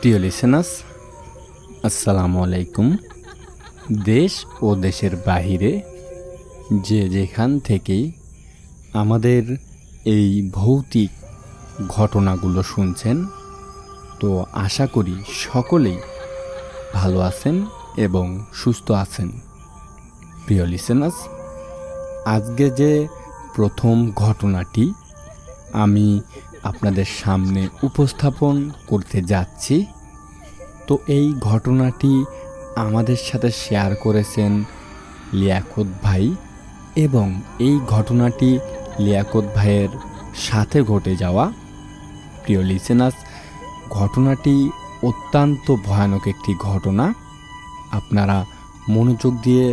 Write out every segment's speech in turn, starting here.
প্রিয় লিসেনাস আসসালামু আলাইকুম দেশ ও দেশের বাহিরে যে যেখান থেকেই আমাদের এই ভৌতিক ঘটনাগুলো শুনছেন, তো আশা করি সকলেই ভালো আছেন এবং সুস্থ আছেন। প্রিয় লিসেনাস আজকে যে প্রথম ঘটনাটি আমি আপনাদের সামনে উপস্থাপন করতে যাচ্ছি। তো এই ঘটনাটি আমাদের সাথে শেয়ার করেছেন লিয়াকত ভাই এবং এই ঘটনাটি লিয়াকত ভাইয়ের সাথে ঘটে যাওয়া। প্রিয় লিসেনাস ঘটনাটি অত্যন্ত ভয়ানক একটি ঘটনা। আপনারা মনোযোগ দিয়ে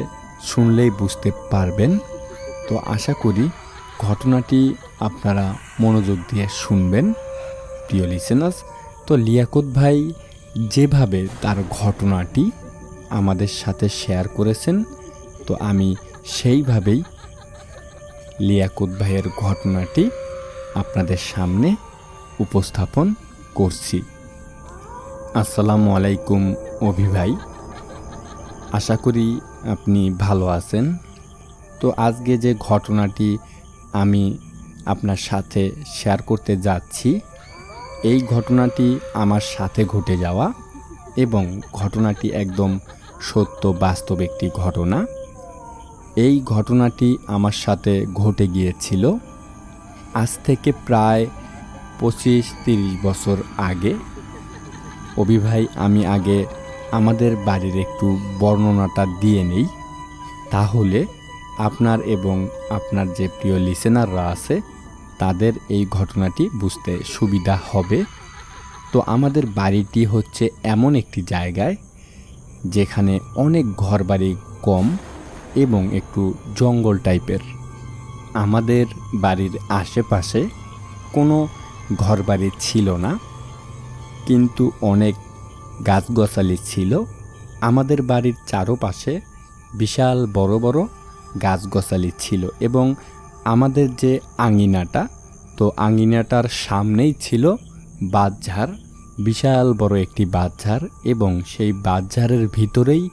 শুনলেই বুঝতে পারবেন। তো আশা করি ঘটনাটি আপনারা মনোযোগ দিয়ে শুনবেন। প্রিয় লিসেনাস তো লিয়াকত ভাই যেভাবে তার ঘটনাটি আমাদের সাথে শেয়ার করেছেন, তো আমি সেইভাবেই লিয়াকত ভাইয়ের ঘটনাটি আপনাদের সামনে উপস্থাপন করছি। আসসালামু আলাইকুম অভি ভাই। আশা করি আপনি ভালো আছেন। তো আজকে যে ঘটনাটি আমি আপনার সাথে শেয়ার করতে যাচ্ছি। এই ঘটনাটি আমার সাথে ঘটে যাওয়া এবং ঘটনাটি একদম সত্য, বাস্তব একটি ঘটনা। এই ঘটনাটি আমার সাথে ঘটে গিয়েছিল আজ থেকে প্রায় পঁচিশ তিরিশ বছর আগে। অভিভাই আমি আগে আমাদের বাড়ির একটু বর্ণনাটা দিয়ে নেই। তাহলে আপনার এবং আপনার যে প্রিয় লিসেনাররা আছে তাদের এই ঘটনাটি বুঝতে সুবিধা হবে। তো আমাদের বাড়িটি হচ্ছে এমন একটি জায়গায়, যেখানে অনেক ঘরবাড়ি কম এবং একটু জঙ্গল টাইপের। আমাদের বাড়ির আশেপাশে কোনো ঘরবাড়ি ছিল না, কিন্তু অনেক গাছগছালি ছিল। আমাদের বাড়ির চারপাশে বিশাল বড় বড় গাছগছালি ছিল এবং আমাদের যে আঙিনাটা, তো আঙিনাটার সামনেই ছিল বাঁধঝাড়, বিশাল বড় একটি বাঁধঝাড় এবং সেই বাঁধঝাড়ের ভিতরেই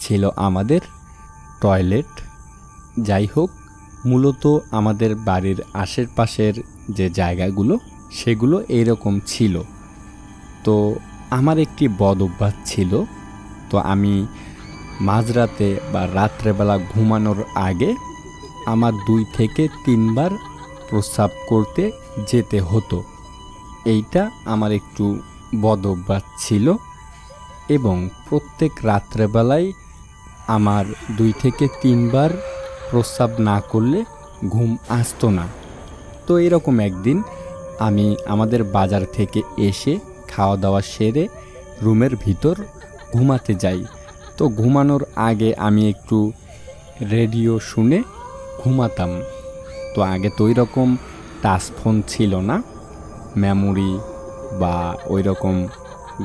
ছিল আমাদের টয়লেট। যাই হোক, মূলত আমাদের বাড়ির আশেপাশের যে জায়গাগুলো, সেগুলো এইরকম ছিল। তো আমার একটি বদ অভ্যাস ছিল, তো আমি মাঝরাতে বা রাত্রেবেলা ঘুমানোর আগে আমার দুই থেকে তিনবার প্রস্রাব করতে যেতে হতো। এইটা আমার একটু বদ অভ্যাস ছিল এবং প্রত্যেক রাত্রেবেলায় আমার দুই থেকে তিনবার প্রস্রাব না করলে ঘুম আসতো না। তো এরকম একদিন আমি আমাদের বাজার থেকে এসে খাওয়া দাওয়া সেরে রুমের ভিতর ঘুমাতে যাই। তো ঘুমানোর আগে আমি একটু রেডিও শুনে ঘুমাতাম। তো আগে তো ওই রকম টাচ ফোন ছিল না। মেমোরি বা ওই রকম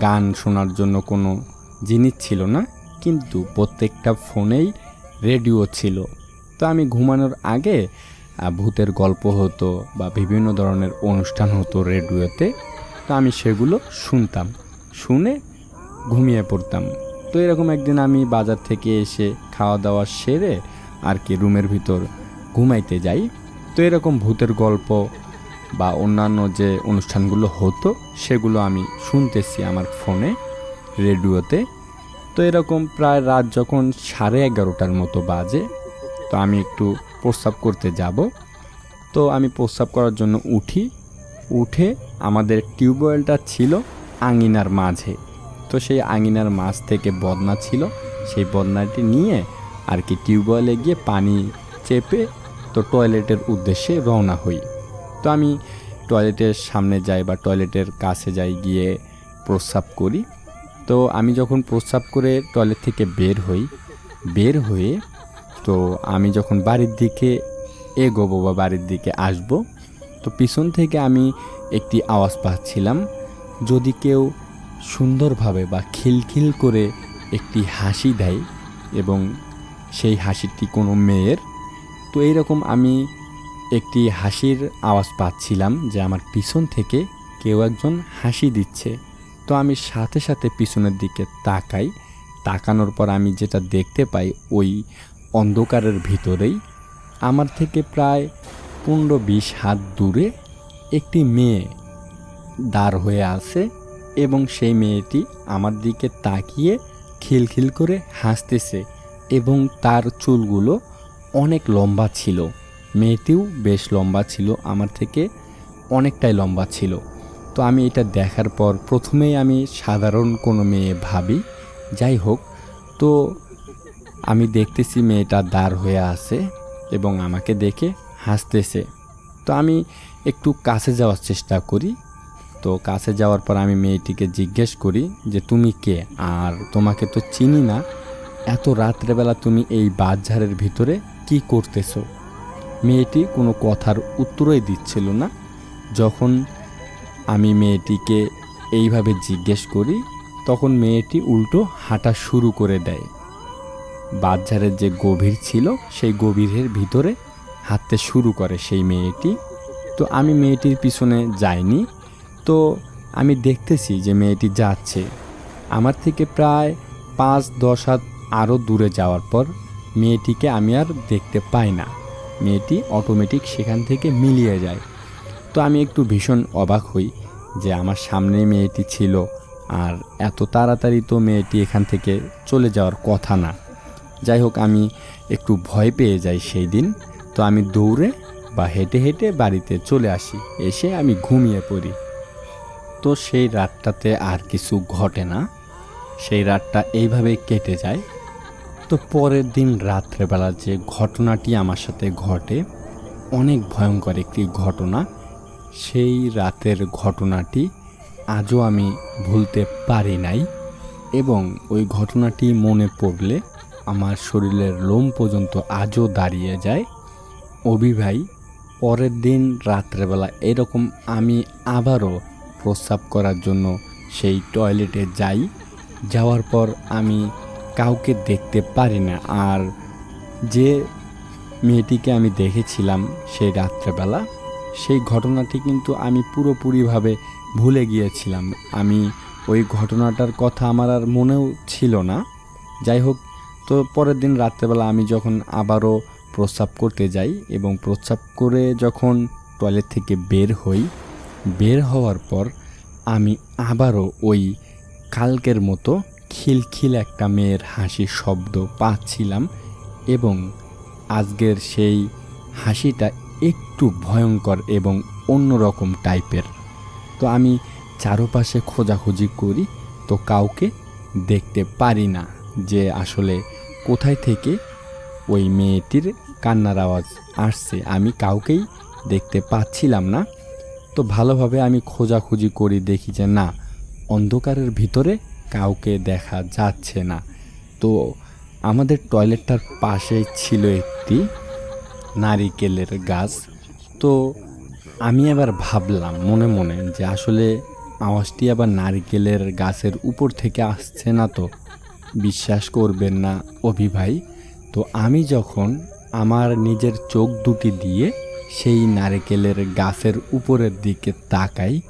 গান শোনার জন্য কোনো জিনিস ছিল না। কিন্তু প্রত্যেকটা ফোনেই রেডিও ছিল। তো আমি ঘুমানোর আগে ভূতের গল্প হতো বা বিভিন্ন ধরনের অনুষ্ঠান হতো রেডিওতে। তো আমি সেগুলো শুনতাম। শুনে ঘুমিয়ে পড়তাম। তো এরকম একদিন আমি বাজার থেকে এসে খাওয়া দাওয়া সেরে আর কি রুমের ভিতর ঘুমাইতে যাই, তো এরকম ভূতের গল্প বা অন্যান্য যে অনুষ্ঠানগুলো হতো, সেগুলো আমি শুনতেছি আমার ফোনে, রেডিওতে। তো এরকম প্রায় রাত যখন সাড়ে এগারোটার মতো বাজে, তো আমি একটু প্রস্রাব করতে যাব। তো আমি প্রস্রাব করার জন্য উঠি। উঠে আমাদের টিউবওয়েলটা ছিল আঙিনার মাঝে। তো সেই আঙিনার মাছ থেকে বদনা ছিল। সেই বদনাটি নিয়ে আর কি টিউবওয়েলে গিয়ে পানি চেপে তো টয়লেটের উদ্দেশ্যে রওনা হই। তো আমি টয়লেটের সামনে যাই বা টয়লেটের কাছে যাই গিয়ে প্রস্রাব করি। তো আমি যখন প্রস্রাব করে টয়লেট থেকে বের হই, বের হয়ে তো আমি যখন বাড়ির দিকে এগোবো বা বাড়ির দিকে আসব, তো পিছন থেকে আমি একটি আওয়াজ পাচ্ছিলাম, যদি কেউ সুন্দরভাবে বা খিলখিল করে একটি হাসি দেয় এবং সেই হাসিটি কোনো মেয়ের তো এইরকম আমি একটি হাসির আওয়াজ পাচ্ছিলাম যে আমার পিছন থেকে কেউ একজন হাসি দিচ্ছে। তো আমি সাথে সাথে পিছনের দিকে তাকাই। তাকানোর পর আমি যেটা দেখতে পাই, ওই অন্ধকারের ভিতরেই আমার থেকে প্রায় পনেরো বিশ হাত দূরে একটি মেয়ে দাঁড় হয়ে আছে এবং সেই মেয়েটি আমার দিকে তাকিয়ে খিলখিল করে হাসতেছে এবং তার চুলগুলো অনেক লম্বা ছিল। মেয়েটিও বেশ লম্বা ছিল, আমার থেকে অনেকটাই লম্বা ছিল। তো আমি এটা দেখার পর প্রথমেই আমি সাধারণ কোনো মেয়ে ভাবি। যাই হোক, তো আমি দেখতেছি মেয়েটা দাঁড় হয়ে আছে এবং আমাকে দেখে হাসতেছে। তো আমি একটু কাছে যাওয়ার চেষ্টা করি। তো কাছে যাওয়ার পর আমি মেয়েটিকে জিজ্ঞেস করি যে, তুমি কে? আর তোমাকে তো চিনি না। এত রাত্রেবেলা তুমি এই বাজারের ভিতরে কি করতেছো? মেয়েটি কোনো কথার উত্তরই দিচ্ছিল না। যখন আমি মেয়েটিকে এইভাবে জিজ্ঞেস করি, তখন মেয়েটি উল্টো হাঁটা শুরু করে দেয়। বাজারের যে গভীর ছিল, সেই গভীরের ভিতরে হাঁটতে শুরু করে সেই মেয়েটি। তো আমি মেয়েটির পিছনে যাইনি। তো আমি দেখতেছি যে মেয়েটি যাচ্ছে। আমার থেকে প্রায় পাঁচ, দশ হাত আরও দূরে যাওয়ার পর মেয়েটিকে আমি আর দেখতে পাই না। মেয়েটি অটোমেটিক সেখান থেকে মিলিয়ে যায়। তো আমি একটু ভীষণ অবাক হই যে আমার সামনে মেয়েটি ছিল আর এত তাড়াতাড়ি তো মেয়েটি এখান থেকে চলে যাওয়ার কথা না। যাই হোক, আমি একটু ভয় পেয়ে যাই সেই দিন। তো আমি দৌড়ে বা হেঁটে হেঁটে বাড়িতে চলে আসি। এসে আমি ঘুমিয়ে পড়ি। তো সেই রাতটাতে আর কিছু ঘটে না। সেই রাতটা এইভাবেই কেটে যায়। তো পরের দিন রাত্রেবেলা যে ঘটনাটি আমার সাথে ঘটে, অনেক ভয়ঙ্কর একটি ঘটনা, সেই রাতের ঘটনাটি আজও আমি ভুলতে পারি নাই এবং ওই ঘটনাটি মনে পড়লে আমার শরীরের লোম পর্যন্ত আজও দাঁড়িয়ে যায়। অভি ভাই, পরের দিন রাত্রেবেলা এরকম আমি আবারও প্রস্রাব করার জন্য সেই টয়লেটে যাই, যাওয়ার পর আমি কাউকে দেখতে পারি না। আর যে মেয়েটিকে আমি দেখেছিলাম সেই রাত্রেবেলা, সেই ঘটনাটি কিন্তু আমি পুরোপুরিভাবে ভুলে গিয়েছিলাম। আমি ওই ঘটনাটার কথা আমার আর মনেও ছিল না। যাই হোক, তো পরের দিন রাত্রেবেলা আমি যখন আবারও প্রস্রাব করতে যাই এবং প্রস্রাব করে যখন টয়লেট থেকে বের হই, বের হওয়ার পর আমি আবারও ওই কালকের মতো খিলখিল একটা মেয়ের হাসির শব্দ পাচ্ছিলাম এবং আজকের সেই হাসিটা একটু ভয়ঙ্কর এবং অন্যরকম টাইপের। তো আমি চারপাশে খোঁজাখুঁজি করি, তো কাউকে দেখতে পারি না যে আসলে কোথায় থেকে ওই মেয়েটির কান্নার আওয়াজ আসছে। আমি কাউকেই দেখতে পাচ্ছিলাম না। তো ভালোভাবে আমি খোঁজাখুঁজি করি, দেখি যে না, অন্ধকারের ভিতরে কাউকে দেখা যাচ্ছে না। তো আমাদের টয়লেটটার পাশেই ছিল একটি নারিকেলের গাছ। তো আমি এবার ভাবলাম মনে মনে যে আসলে আওয়াজটি আবার নারিকেলের গাছের উপর থেকে আসছে না তো। বিশ্বাস করবেন না, অভি ভাই। তো আমি যখন আমার নিজের চোখ দুটি দিয়ে সেই নারিকেলের গাছের উপরের দিকে তাকাই,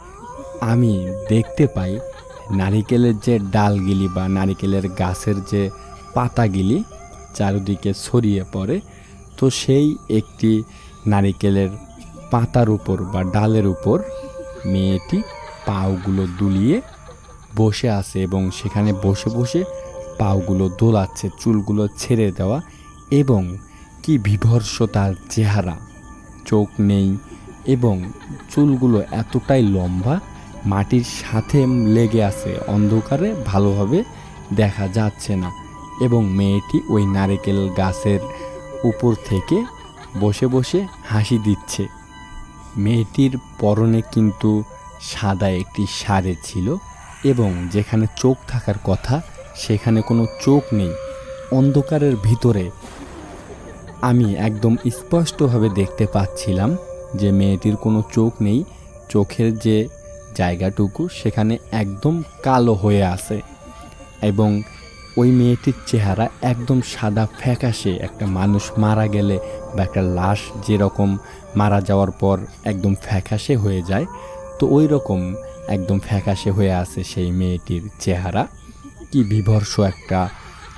আমি দেখতে পাই নারিকেলের যে ডালগিলি বা নারিকেলের গাছের যে পাতাগিলি, চারিদিকে ছড়িয়ে পড়ে, তো সেই একটি নারিকেলের পাতার উপর বা ডালের উপর মেয়েটি পাওগুলো দুলিয়ে বসে আছে এবং সেখানে বসে বসে পাওগুলো দোলাচ্ছে, চুলগুলো ছেড়ে দেওয়া এবং কি বিভর্ষ তার চেহারা, চোখ নেই এবং চুলগুলো এতটাই লম্বা মাটির সাথে লেগে আছে। অন্ধকারে ভালোভাবে দেখা যাচ্ছে না। এবং মেয়েটি ওই নারকেল গাছের উপর থেকে বসে বসে হাসি দিচ্ছে। মেয়েটির পরনে কিন্তু সাদা একটি শাড়ি ছিল এবং যেখানে চোখ থাকার কথা, সেখানে কোনো চোখ নেই। অন্ধকারের ভিতরে আমি একদম স্পষ্টভাবে দেখতে পাচ্ছিলাম যে মেয়েটির কোনো চোখ নেই। চোখের যে জায়গাটুকু সেখানে একদম কালো হয়ে আছে এবং ওই মেয়েটির চেহারা একদম সাদা ফ্যাকাশে একটা মানুষ মারা গেলে বা একটা লাশ যেরকম মারা যাওয়ার পর একদম ফ্যাকাশে হয়ে যায়, তো ওই রকম একদম ফ্যাকাশে হয়ে আছে সেই মেয়েটির চেহারা। কি বিভর্ষ একটা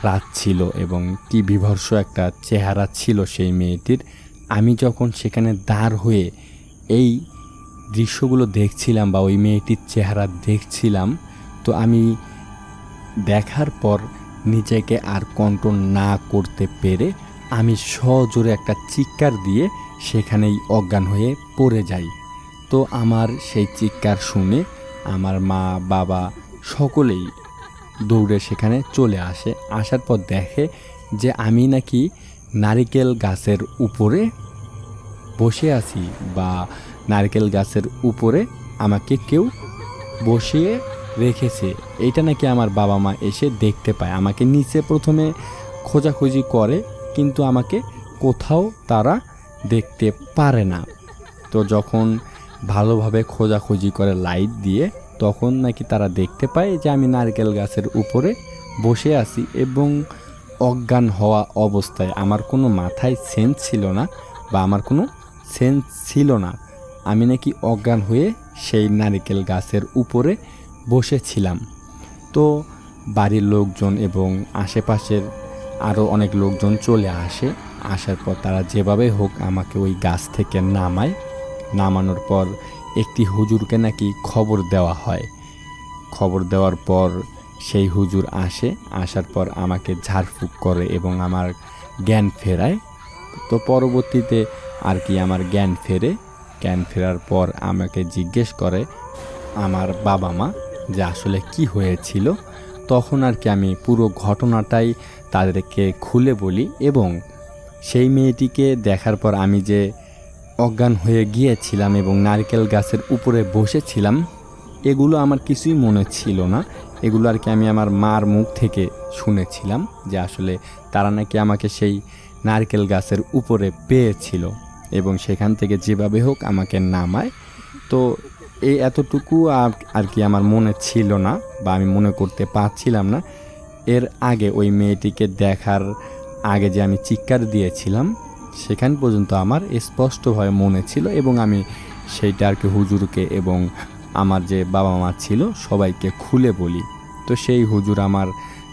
রাত ছিল এবং কি বিভর্ষ একটা চেহারা ছিল সেই মেয়েটির। আমি যখন সেখানে দাঁড় হয়ে এই দৃশ্যগুলো দেখছিলাম বা ওই মেয়েটির চেহারা দেখছিলাম, তো আমি দেখার পর নিজেকে আর কন্ট্রোল না করতে পেরে আমি সজোরে একটা চিৎকার দিয়ে সেখানেই অজ্ঞান হয়ে পড়ে যাই। তো আমার সেই চিৎকার শুনে আমার মা, বাবা সকলেই দৌড়ে সেখানে চলে আসে। আসার পর দেখে যে আমি নাকি নারিকেল গাছের উপরে বসে আছি বা নারকেল গাছের উপরে আমাকে কেউ বসিয়ে রেখেছে। এইটা নাকি আমার বাবা মা এসে দেখতে পায়। আমাকে নিচে প্রথমে খোঁজাখুঁজি করে, কিন্তু আমাকে কোথাও তারা দেখতে পারে না। তো যখন ভালোভাবে খোঁজাখুঁজি করে লাইট দিয়ে, তখন নাকি তারা দেখতে পায় যে আমি নারকেল গাছের উপরে বসে আছি এবং অজ্ঞান হওয়া অবস্থায়। আমার কোনো মাথায় সেন্স ছিল না বা আমার কোনো সেন্স ছিল না। আমি নাকি অজ্ঞান হয়ে সেই নারকেল গাছের উপরে বসেছিলাম। তো বাড়ির লোকজন এবং আশেপাশের আরও অনেক লোকজন চলে আসে। আসার পর তারা যেভাবে হোক আমাকে ওই গাছ থেকে নামায়। নামানোর পর একটি হুজুরকে নাকি খবর দেওয়া হয়। খবর দেওয়ার পর সেই হুজুর আসে। আসার পর আমাকে ঝাড়ফুঁক করে এবং আমার জ্ঞান ফেরায়। তো পরবর্তীতে আর কি আমার জ্ঞান ফেরে। জ্ঞান ফেরার পর আমাকে জিজ্ঞেস করে, আমার বাবা মা যে আসলে কি হয়েছিল? তখন আর কি আমি পুরো ঘটনাটাই তাদেরকে খুলে বলি এবং সেই মেয়েটিকে দেখার পর আমি যে অজ্ঞান হয়ে গিয়েছিলাম এবং নারকেল গাছের উপরে বসেছিলাম, এগুলো আমার কিছুই মনে ছিল না। এগুলো আর কি আমি আমার মার মুখ থেকে শুনেছিলাম যে আসলে তারা নাকি আমাকে সেই নারকেল গাছের উপরে পেয়েছিল। এবং সেখান থেকে যেভাবে হোক আমাকে নামায়। তো এই এতটুকু আর কি আমার মনে ছিল না বা আমি মনে করতে পারছিলাম না। এর আগে ওই মেয়েটিকে দেখার আগে যে আমি চিৎকার দিয়েছিলাম, সেখান পর্যন্ত আমার স্পষ্টভাবে মনে ছিল এবং আমি সেইটা আর কি হুজুরকে এবং আমার যে বাবা মা ছিল সবাইকে খুলে বলি। তো সেই হুজুর আমার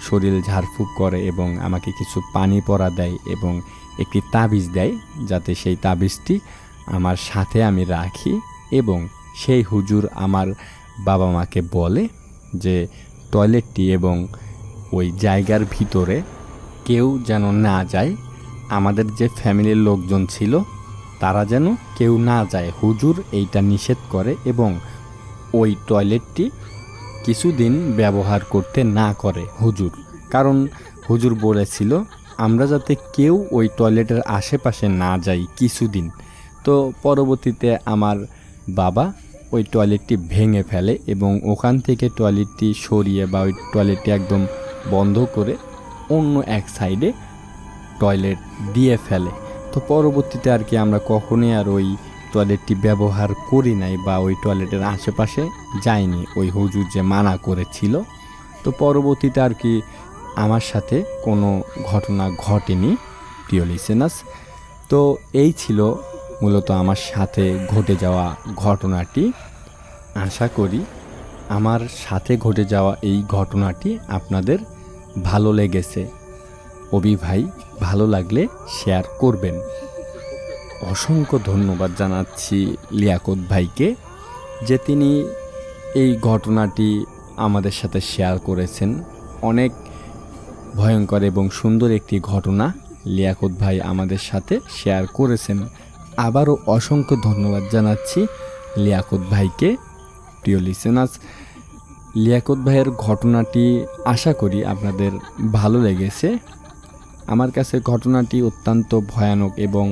শরীর ঝাড়ফুঁক করে এবং আমাকে কিছু পানি পরা দেয় এবং একটি তাবিজ দেয়, যাতে সেই তাবিজটি আমার সাথে আমি রাখি এবং সেই হুজুর আমার বাবা মাকে বলে যে, টয়লেটটি এবং ওই জায়গার ভিতরে কেউ যেন না যায়। আমাদের যে ফ্যামিলির লোকজন ছিল, তারা যেন কেউ না যায়। হুজুর এইটা নিষেধ করে এবং ওই টয়লেটটি কিছুদিন ব্যবহার করতে না করে হুজুর। কারণ হুজুর বলেছিল আমরা যাতে কেউ ওই টয়লেটের আশেপাশে না যাই কিছুদিন। তো পরবর্তীতে আমার বাবা ওই টয়লেটটি ভেঙে ফেলে এবং ওখান থেকে টয়লেটটি সরিয়ে বা ওই টয়লেটটি একদম বন্ধ করে অন্য এক সাইডে টয়লেট দিয়ে ফেলে। তো পরবর্তীতে আর কি আমরা কখনোই আর ওই টয়লেটটি ব্যবহার করি নাই বা ওই টয়লেটের আশেপাশে যাইনি, ওই হুজুর যে মানা করেছিল। তো পরবর্তীতে আর কি আমার সাথে কোনো ঘটনা ঘটেনি, প্রিয় লিসেনাস তো এই ছিল মূলত আমার সাথে ঘটে যাওয়া ঘটনাটি। আশা করি আমার সাথে ঘটে যাওয়া এই ঘটনাটি আপনাদের ভালো লেগেছে। অবি ভাই, ভালো লাগলে শেয়ার করবেন। অসংখ্য ধন্যবাদ জানাচ্ছি লিয়াকত ভাইকে যে তিনি এই ঘটনাটি আমাদের সাথে শেয়ার করেছেন। অনেক ভয়ঙ্কর এবং সুন্দর একটি ঘটনা লিয়াকত ভাই আমাদের সাথে শেয়ার করেছেন। আবারও অসংখ্য ধন্যবাদ জানাচ্ছি লিয়াকত ভাইকে। প্রিয় লিসেনাস লিয়াকত ভাইয়ের ঘটনাটি আশা করি আপনাদের ভালো লেগেছে। আমার কাছে ঘটনাটি অত্যন্ত ভয়ানক এবং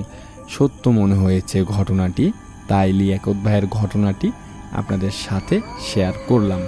সত্য মনে হয়েছে ঘটনাটি। তাই লিয়াকত ভাইয়ের ঘটনাটি আপনাদের সাথে শেয়ার করলাম।